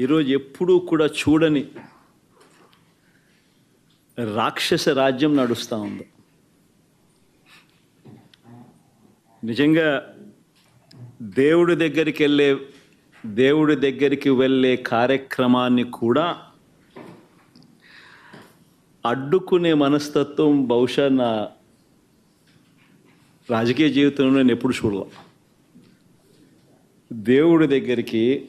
ఈరోజు ఎప్పుడూ కూడా చూడని రాక్షస రాజ్యం నడుస్తూ ఉంది. నిజంగా దేవుడి దగ్గరికి వెళ్ళే దేవుడి దగ్గరికి వెళ్ళే కార్యక్రమాన్ని కూడా అడ్డుకునే మనస్తత్వం బహుశా నా రాజకీయ జీవితంలో నేను ఎప్పుడు చూడలే. దేవుడి దగ్గరికి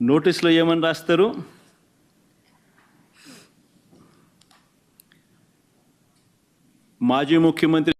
నోటీసులో ఏమని రాస్తారు? మాజీ ముఖ్యమంత్రి